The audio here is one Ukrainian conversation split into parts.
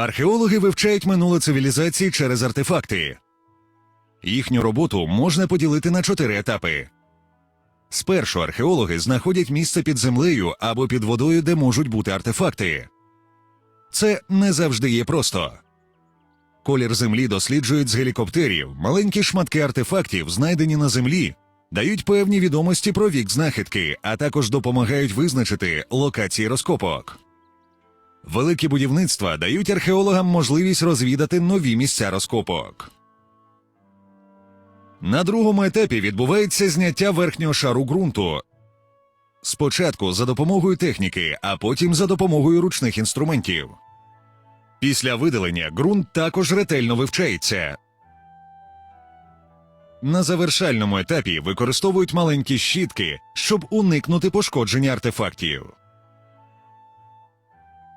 Археологи вивчають минуле цивілізації через артефакти. Їхню роботу можна поділити на чотири етапи. Спершу археологи знаходять місце під землею або під водою, де можуть бути артефакти. Це не завжди є просто. Колір землі досліджують з гелікоптерів, маленькі шматки артефактів, знайдені на землі, дають певні відомості про вік знахідки, а також допомагають визначити локації розкопок. Великі будівництва дають археологам можливість розвідати нові місця розкопок. На другому етапі відбувається зняття верхнього шару ґрунту. Спочатку за допомогою техніки, а потім за допомогою ручних інструментів. Після видалення ґрунт також ретельно вивчається. На завершальному етапі використовують маленькі щітки, щоб уникнути пошкодження артефактів.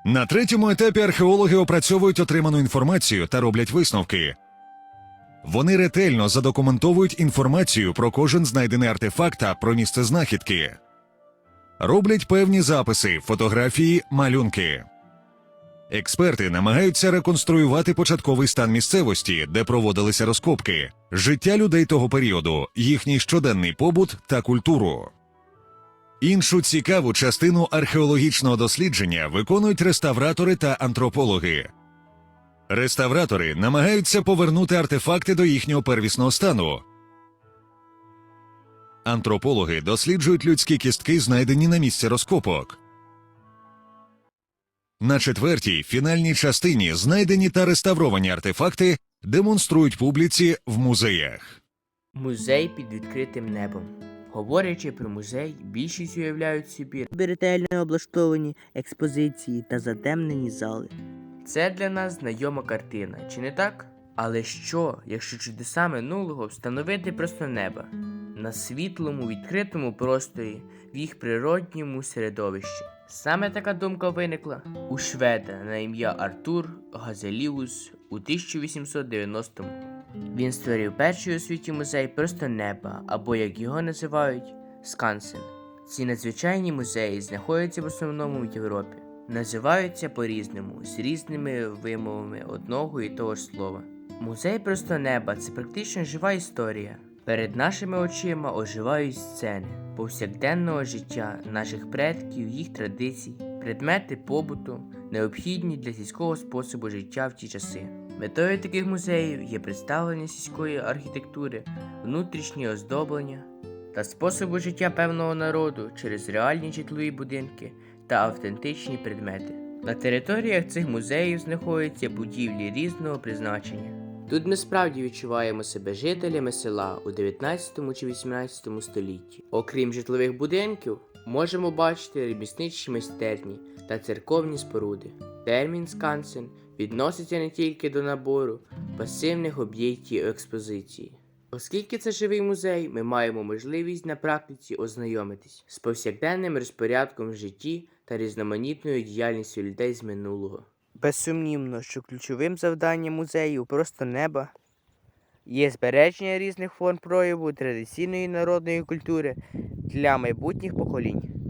На третьому етапі археологи опрацьовують отриману інформацію та роблять висновки. Вони ретельно задокументовують інформацію про кожен знайдений артефакт та про місце знахідки, роблять певні записи, фотографії, малюнки. Експерти намагаються реконструювати початковий стан місцевості, де проводилися розкопки, життя людей того періоду, їхній щоденний побут та культуру. Іншу цікаву частину археологічного дослідження виконують реставратори та антропологи. Реставратори намагаються повернути артефакти до їхнього первісного стану. Антропологи досліджують людські кістки, знайдені на місці розкопок. На четвертій фінальній частині знайдені та реставровані артефакти демонструють публіці в музеях. Музей під відкритим небом. Говорячи про музей, більшість уявляють собі ретельно облаштовані експозиції та затемнені зали. це для нас знайома картина, чи не так? Але що, якщо чудеса минулого встановити просто неба на світлому відкритому просторі в їх природньому середовищі? Саме така думка виникла у шведа на ім'я Артур Газеліус у 1890-му. Він створив перший у світі музей просто неба, або як його називають Скансен. Ці надзвичайні музеї знаходяться в основному в Європі. Називаються по-різному, з різними вимовами одного і того ж слова. Музей просто неба це практично жива історія. Перед нашими очима оживають сцени повсякденного життя наших предків, їх традицій, предмети побуту, необхідні для сільського способу життя в ті часи. Метою таких музеїв є представлення сільської архітектури, внутрішнє оздоблення та способу життя певного народу через реальні житлові будинки та автентичні предмети. На територіях цих музеїв знаходяться будівлі різного призначення. Тут ми справді відчуваємо себе жителями села у 19 чи 18 столітті. Окрім житлових будинків, можемо бачити ремісничі майстерні та церковні споруди. Термін скансен відноситься не тільки до набору пасивних об'єктів експозиції. Оскільки це живий музей, ми маємо можливість на практиці ознайомитись з повсякденним розпорядком в житті та різноманітною діяльністю людей з минулого. Безсумнівно, що ключовим завданням музею просто неба є збереження різних форм прояву традиційної народної культури для майбутніх поколінь.